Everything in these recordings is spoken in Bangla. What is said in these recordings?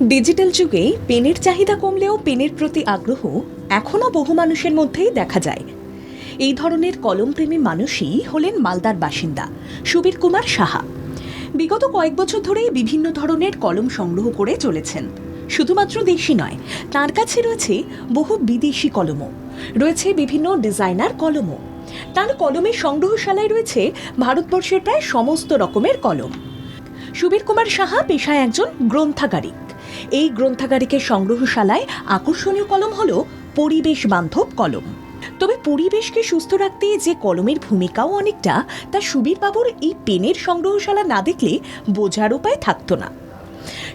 ডিজিটাল যুগে পেনের চাহিদা কমলেও পেনের প্রতি আগ্রহ এখনও বহু মানুষের মধ্যেই দেখা যায়। এই ধরনের কলমপ্রেমী মানুষই হলেন মালদার বাসিন্দা সুবীর কুমার সাহা। বিগত কয়েক বছর ধরেই বিভিন্ন ধরনের কলম সংগ্রহ করে চলেছেন। শুধুমাত্র দেশি নয়, তার কাছে রয়েছে বহু বিদেশি কলমও। রয়েছে বিভিন্ন ডিজাইনার কলমও। তার কলমের সংগ্রহশালায় রয়েছে ভারতবর্ষের প্রায় সমস্ত রকমের কলম। সুবীর কুমার সাহা পেশায় একজন গ্রন্থাগারিক। এই গ্রন্থাগারিকের সংগ্রহশালায় আকর্ষণীয় কলম হল পরিবেশ বান্ধব কলম। তবে পরিবেশকে সুস্থ রাখতে যে কলমের ভূমিকাও অনেকটা, তা সুবীর বাবুর এই পেনের সংগ্রহশালা না দেখলে বোঝার উপায় থাকতো না।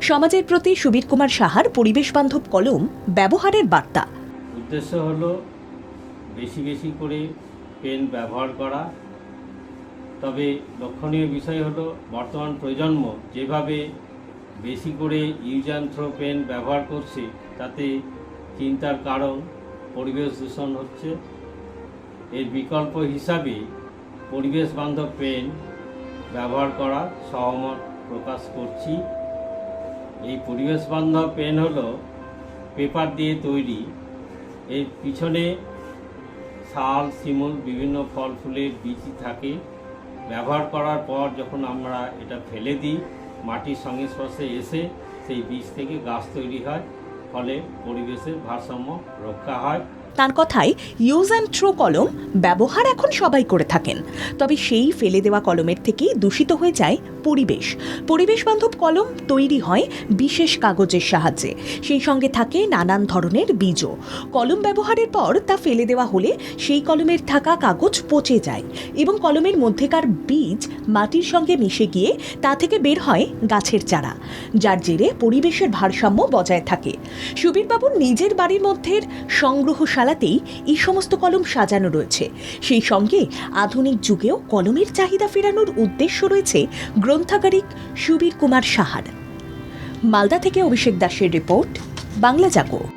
সমাজের প্রতি সুবীর কুমার সাহার পরিবেশ বান্ধব কলম ব্যবহারের বার্তা। উদ্দেশ্য হলো বেশি বেশি করে পেন ব্যবহার করা। তবে লক্ষণীয় বিষয় হলো বর্তমান প্রজন্ম যেভাবে বেশি করে ইউজ অ্যান্ড থ্রো পেন ব্যবহার করছে, তাতে চিন্তার কারণ, পরিবেশ দূষণ হচ্ছে। এর বিকল্প হিসাবে পরিবেশ বান্ধব পেন ব্যবহার করা সহমত প্রকাশ করছি। এই পরিবেশ বান্ধব পেন হলো পেপার দিয়ে তৈরি। এর পিছনে শাল শিমুল, বিভিন্ন ফল ফুলের বীজ থাকে। ব্যবহার করার পর যখন আমরা এটা ফেলে দিই মাটির সংস্পর্শে এসে সেই বীজ থেকে গাছ তৈরি হয়। ফলে পরিবেশের ভারসাম্য রক্ষা হয়। তার কথায় ইউজ অ্যান্ড থ্রো কলম ব্যবহার এখন সবাই করে থাকেন। তবে সেই ফেলে দেওয়া কলমের থেকেই দূষিত হয়ে যায় পরিবেশ। পরিবেশ বান্ধব কলম তৈরি হয় বিশেষ কাগজের সাহায্যে। সেই সঙ্গে থাকে নানান ধরনের বীজও। কলম ব্যবহারের পর তা ফেলে দেওয়া হলে সেই কলমের থাকা কাগজ পচে যায় এবং কলমের মধ্যেকার বীজ মাটির সঙ্গে মিশে গিয়ে তা থেকে বের হয় গাছের চারা, যার জেরে পরিবেশের ভারসাম্য বজায় থাকে। সুবীরবাবুর নিজের বাড়ির মধ্যে সংগ্রহশালাতেই এই সমস্ত কলম সাজানো রয়েছে। সেই সঙ্গে আধুনিক যুগেও কলমের চাহিদা ফেরানোর উদ্দেশ্য রয়েছে গ্রন্থাগারিক সুবীর কুমার সাহার। মালদা থেকে অভিষেক দাসের রিপোর্ট বাংলা জাগো।